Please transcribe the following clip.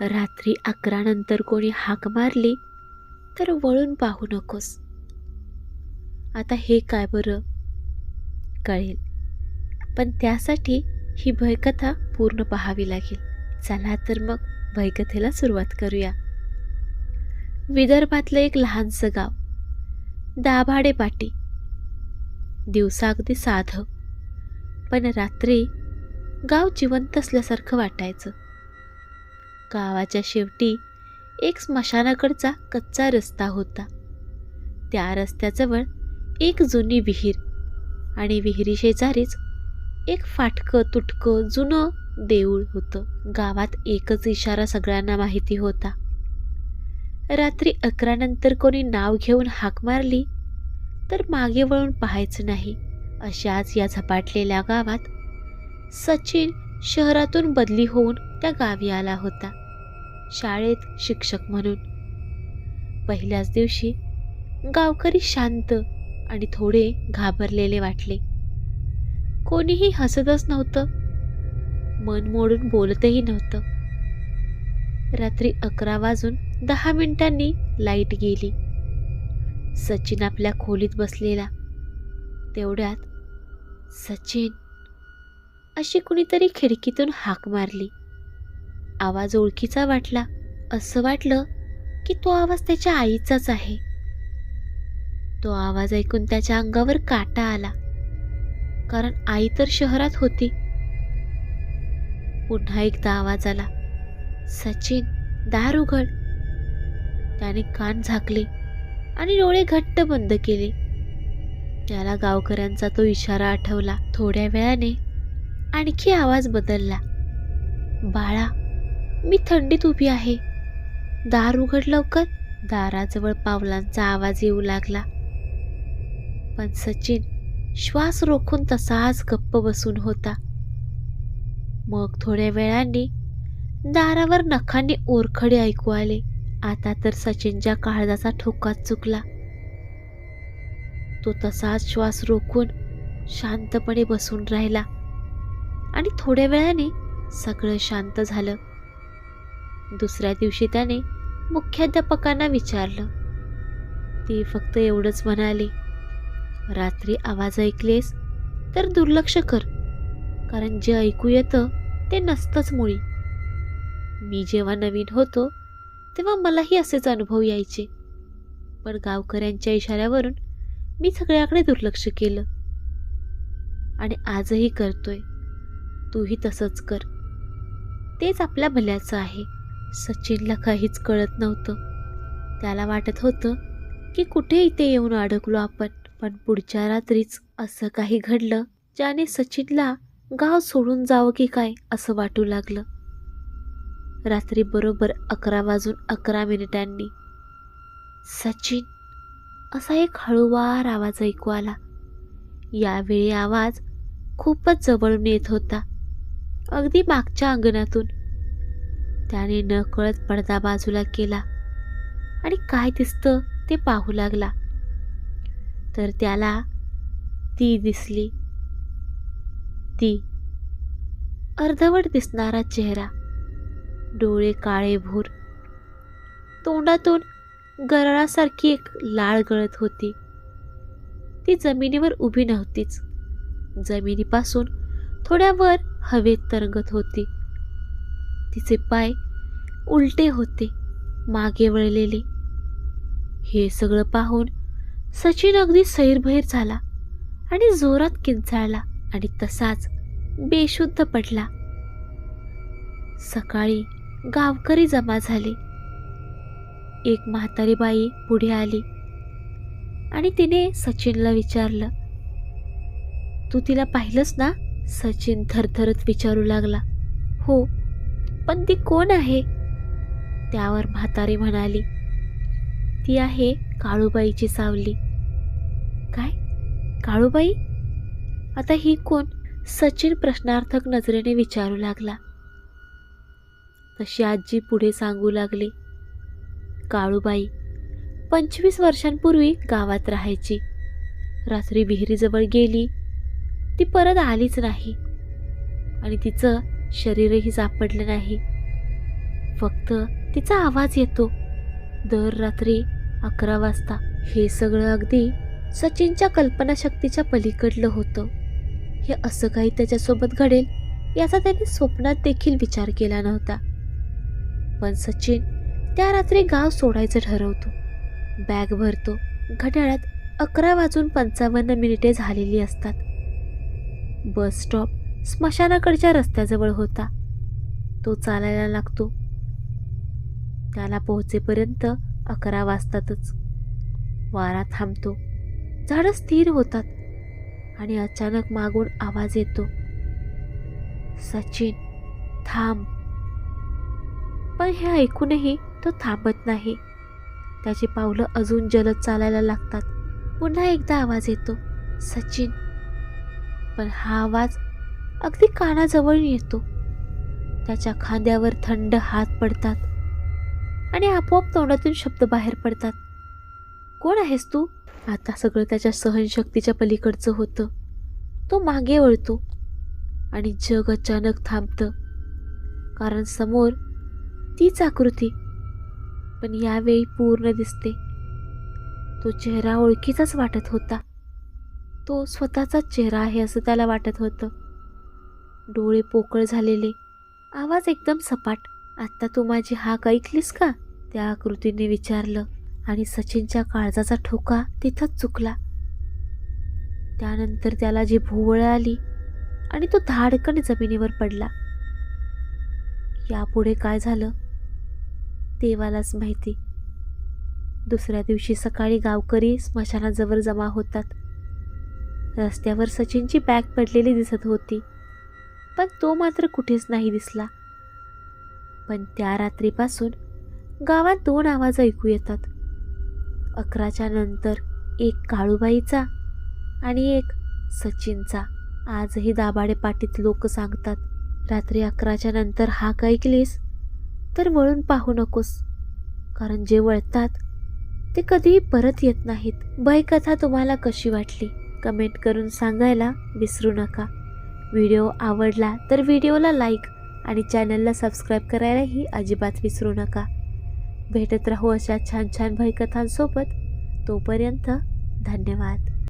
रात्री अकरानंतर कोणी हाक मारली तर वळून पाहू नकोस. आता हे काय बरं? कळेल. पण त्यासाठी ही भयकथा पूर्ण पाहावी लागेल. चला तर मग भयकथेला सुरुवात करूया. विदर्भातलं एक लहानसं गाव दाभाडे पाटी. दिवसा अगदी साधं. पण रात्री गाव जिवंत असल्यासारखं वाटायचं. गावाच्या शेवटी एक स्मशानाकडचा कच्चा रस्ता होता. त्या रस्त्याजवळ एक जुनी विहीर आणि विहिरी शेजारीच एक फाटकं तुटकं जुनं देऊळ होतं. गावात एकच इशारा सगळ्यांना माहिती होता. रात्री अकरा नंतर कोणी नाव घेऊन हाक मारली तर मागे वळून पाहायचं नाही. अशाच या झपाटलेल्या गावात सचिन शहरातून बदली होऊन त्या गावी आला होता. शाळेत शिक्षक म्हणून. पहिल्याच दिवशी गावकरी शांत आणि थोडे घाबरलेले वाटले. कोणीही हसतच नव्हतं. मन मोडून बोलतही नव्हतं. रात्री अकरा वाजून दहा मिनिटांनी लाइट गेली. सचिन आपल्या खोलीत बसलेला. तेवढ्यात सचिन अशी कुणीतरी खिडकीतून हाक मारली. आवाज ओळखीचा वाटला. असं वाटलं की तो आवाज त्याच्या आईचाच आहे. तो आवाज ऐकून त्याच्या अंगावर काटा आला. कारण आई तर शहरात होती. पुन्हा एकदा आवाज आला. सचिन दार उघड. त्याने कान झाकले आणि डोळे घट्ट बंद केले. त्याला गावकऱ्यांचा तो इशारा आठवला थोड्या वेळाने. आणखी आवाज बदलला. बाळा मी थंडीत उभी आहे. दार उघड लवकर. दाराजवळ पावलांचा आवाज येऊ लागला. पण सचिन श्वास रोखून तसाच गप्प बसून होता. मग थोड्या वेळाने दारावर नखांनी ओरखडे ऐकू आले. आता तर सचिनच्या काळजाचा ठोकाच चुकला. तो तसाच श्वास रोखून शांतपणे बसून राहिला. आणि थोड्या वेळाने सगळं शांत झालं. दुसऱ्या दिवशी त्याने मुख्याध्यापकांना विचारलं. ती फक्त एवढंच म्हणाली रात्री आवाज ऐकलेस तर दुर्लक्ष कर कारण जे ऐकू येतं ते नसतंच मुळी. मी जेव्हा नवीन होतो तेव्हा मलाही असेच अनुभव यायचे. पण गावकऱ्यांच्या इशाऱ्यावरून मी सगळ्याकडे दुर्लक्ष केलं. आणि आजही करतोय. तूही तसंच कर. तेच आपल्या भल्याचं आहे. सचिनला काहीच कळत नव्हतं. त्याला वाटत होतं की कुठे इथे येऊन अडकलो आपण पण पुढच्या रात्रीच असं काही घडलं ज्याने सचिनला गाव सोडून जावं की काय असं वाटू लागलं. रात्री बरोबर अकरा वाजून अकरा मिनिटांनी. सचिन असा एक हळूवार आवाज ऐकू आला. यावेळी आवाज खूपच जवळून येत होता. अगदी मागच्या अंगणातून. त्याने नकळत पडदा बाजूला केला आणि काय दिसतं ते पाहू लागला. तर त्याला ती दिसली. ती अर्धवट दिसणारा चेहरा. डोळे काळे भूर. तोंडातून गरळासारखी एक लाळ गळत होती. ती जमिनीवर उभी नव्हतीच. जमिनीपासून थोड्या वर हवेत तरंगत होती. तिचे पाय उलटे होते मागे वळलेले. हे सगळं पाहून सचिन अगदी सैरभैर झाला आणि जोरात किंचाळला आणि तसाच बेशुद्ध पडला. सकाळी गावकरी जमा झाले. एक म्हातारी बाई पुढे आली आणि तिने सचिनला विचारलं तू तिला पाहिलंस ना? सचिन थरथरत विचारू लागला. हो पण ती कोण आहे? त्यावर म्हातारी म्हणाली. ती आहे काळूबाईची सावली. काय? काळूबाई? आता ही कोण? सचिन प्रश्नार्थक नजरेने विचारू लागला. तशी आजी पुढे सांगू लागली. काळूबाई पंचवीस वर्षांपूर्वी गावात राहायची. रात्री विहिरीजवळ गेली. ती परत आलीच नाही. आणि तिचं शरीरही सापडलं नाही. फक्त तिचा आवाज येतो. दर रात्री अकरा वाजता हे सगळं अगदी सचिनच्या कल्पनाशक्तीच्या पलीकडलं होतं. हे असं काही त्याच्यासोबत घडेल याचा त्याने स्वप्नात देखील विचार केला नव्हता. पण सचिन त्या रात्री गाव सोडायचं ठरवतो. बॅग भरतो. घड्याळात अकरा वाजून पंचावन्न मिनिटे झालेली असतात. बस स्टॉप स्मशानाकडच्या रस्त्याजवळ होता. तो चालायला लागतो. त्याला पोहोचेपर्यंत अकरा वाजतातच. वारा थांबतो. झाडं स्थिर होतात आणि अचानक मागून आवाज येतो. सचिन थांब. पण हे ऐकूनही तो थांबत नाही. त्याची पावलं अजून जलद चालायला लागतात. पुन्हा एकदा आवाज येतो. सचिन पण हा आवाज अगदी कानाजवळ येतो. त्याच्या खांद्यावर थंड हात पडतात आणि आपोआप तोंडातून शब्द बाहेर पडतात. कोण आहेस तू? आता सगळं त्याच्या सहनशक्तीच्या पलीकडचं होतं. तो मागे वळतो आणि जग अचानक थांबतं. कारण समोर तीच आकृती पण यावेळी पूर्ण दिसते. तो चेहरा ओळखीचाच वाटत होता. तो स्वतःचाच चेहरा आहे असं त्याला वाटत होतं. डोळे पोकळ झालेले. आवाज एकदम सपाट. आत्ता तू माझी हाक ऐकलीस का? त्या आकृतीने विचारलं आणि सचिनच्या काळजाचा ठोका तिथंच चुकला. त्यानंतर त्याला जी भोवळ आली आणि तो धाडकन जमिनीवर पडला. यापुढे काय झालं? देवालाच माहिती. दुसऱ्या दिवशी सकाळी गावकरी स्मशानाजवळ जमा होतात. रस्त्यावर सचिनची बॅग पडलेली दिसत होती. पण तो मात्र कुठेच नाही दिसला. पण त्या रात्रीपासून गावात दोन आवाज ऐकू येतात. अकराच्या नंतर एक काळूबाईचा आणि एक सचिनचा. आजही दाबाडे पाटीत लोक सांगतात रात्री अकराच्या नंतर हाक ऐकलीस? तर वळून पाहू नकोस. कारण जे वळतात ते कधीही परत येत नाहीत. भयकथा तुम्हाला कशी वाटली? कमेंट करून सांगायला विसरू नका. व्हिडिओ आवडला तर व्हिडिओला लाईक आणि चॅनलला सबस्क्राईब करायलाही अजिबात विसरू नका. भेटत राहू अशा छान छान भयकथांसोबत. तोपर्यंत धन्यवाद.